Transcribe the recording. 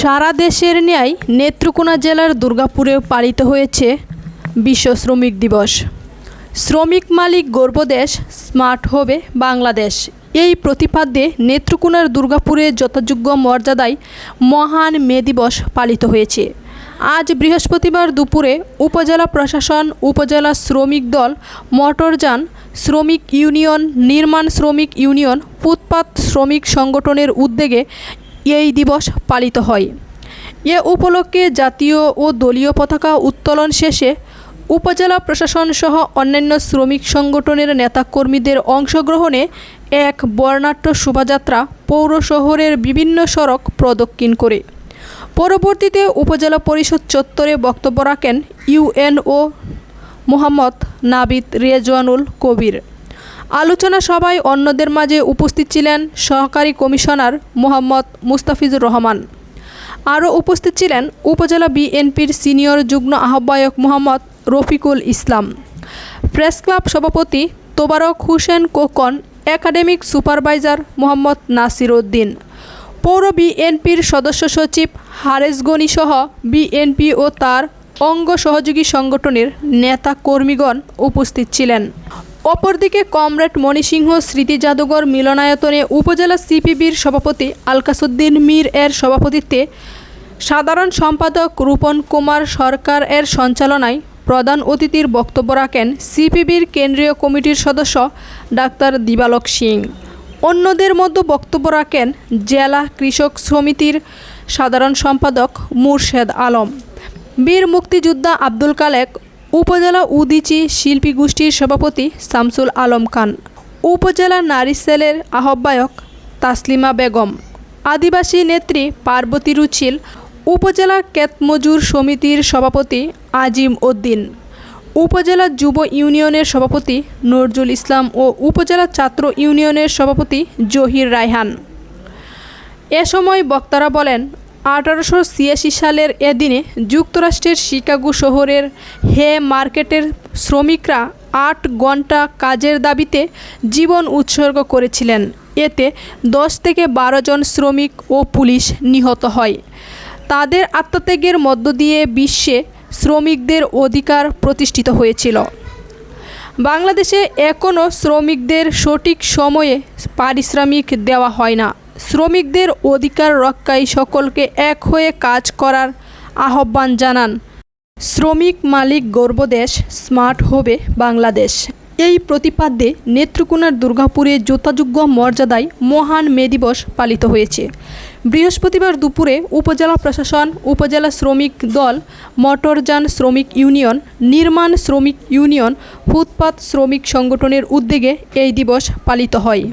সারা দেশের ন্যায় নেত্রকোনা জেলার দুর্গাপুরে পালিত হয়েছে বিশ্ব শ্রমিক দিবস। শ্রমিক মালিক গর্বদেশ স্মার্ট হবে বাংলাদেশ। এই প্রতিপাদ্যে নেত্রকোনার দুর্গাপুরে যথাযোগ্য মর্যাদায় মহান মে দিবস পালিত হয়েছে। আজ বৃহস্পতিবার দুপুরে উপজেলা প্রশাসন, উপজেলা শ্রমিক দল মোটরযান শ্রমিক ইউনিয়ন, নির্মাণ শ্রমিক ইউনিয়ন, ফুটপাত শ্রমিক সংগঠনের উদ্যোগে এই দিবস পালিত হয়। এ উপলক্ষে জাতীয় ও দলীয় পতাকা উত্তোলন শেষে উপজেলা প্রশাসন সহ অন্যান্য শ্রমিক সংগঠনের নেতাকর্মীদের অংশগ্রহণে এক বর্ণাঢ্য শোভাযাত্রা পৌর শহরের বিভিন্ন সড়ক প্রদক্ষিণ করে। পরবর্তীতে উপজেলা পরিষদ চত্বরে বক্তব্য রাখেন ইউএনও মোহাম্মদ নাবিদ রেজওয়ানুল কবির। আলোচনা সভায় অন্যদের মাঝে উপস্থিত ছিলেন সহকারী কমিশনার মোহাম্মদ মুস্তাফিজুর রহমান। আরও উপস্থিত ছিলেন উপজেলা বিএনপির সিনিয়র যুগ্ম আহ্বায়ক মোহাম্মদ রফিকুল ইসলাম। প্রেস ক্লাব সভাপতি তোবারক হোসেন কোকন, একাডেমিক সুপারভাইজার মোহাম্মদ নাসির উদ্দিন পৌর বিএনপির সদস্য সচিব হারেস গনি সহ বিএনপি ও তার অঙ্গ সহযোগী সংগঠনের নেতা কর্মীগণ উপস্থিত ছিলেন। অপরদিকে কমরেড মণিসিংহ, স্মৃতি জাদুঘর, মিলনায়তনে উপজেলা সিপিবির সভাপতি আলকাসুদ্দিন মীর এর সভাপতিত্বে সাধারণ সম্পাদক রূপন কুমার সরকার এর সঞ্চালনায় প্রধান অতিথির বক্তব্য রাখেন সিপিবির কেন্দ্রীয় কমিটির সদস্য ডাক্তার দিবালক সিং। অন্যদের মধ্যে বক্তব্য রাখেন জেলা কৃষক সমিতির সাধারণ সম্পাদক মুর্শেদ আলম। বীর মুক্তিযোদ্ধা আব্দুল কালেক উপজেলা উদিচি শিল্পী গোষ্ঠীর সভাপতি শামসুল আলম খান। উপজেলা নারী সেলের আহ্বায়ক তাসলিমা বেগম। আদিবাসী নেত্রী পার্বতী রুচিল। উপজেলা কেতমজুর সমিতির সভাপতি আজিম উদ্দিন। উপজেলা যুব ইউনিয়নের সভাপতি নজরুল ইসলাম ও উপজেলা ছাত্র ইউনিয়নের সভাপতি জহির রায়হান। এ সময় বক্তারা বলেন আঠারোশো ছিয়াশি সালের এদিনে যুক্তরাষ্ট্রের শিকাগো শহরের হে মার্কেটের শ্রমিকরা আট ঘণ্টা কাজের দাবিতে জীবন উৎসর্গ করেছিলেন। এতে দশ থেকে বারো জন শ্রমিক ও পুলিশ নিহত হয়। তাদের আত্মত্যাগের মধ্য দিয়ে বিশ্বে শ্রমিকদের অধিকার প্রতিষ্ঠিত হয়েছিল। বাংলাদেশে এখনও শ্রমিকদের সঠিক সময়ে পারিশ্রমিক দেওয়া হয় না। শ্রমিকদের অধিকার রক্ষায় সকলকে এক হয়ে কাজ করার আহ্বান জানান। শ্রমিক মালিক গর্বদেশ, স্মার্ট হবে বাংলাদেশ। এই প্রতিপাদ্যে নেত্রকোনার দুর্গাপুরে যথাযোগ্য মর্যাদায় মহান মে দিবস পালিত হয়েছে। বৃহস্পতিবার দুপুরে উপজেলা প্রশাসন, উপজেলা শ্রমিক দল, মোটরযান শ্রমিক ইউনিয়ন, নির্মাণ শ্রমিক ইউনিয়ন, ফুটপাত শ্রমিক সংগঠনের উদ্যোগে এই দিবস পালিত হয়।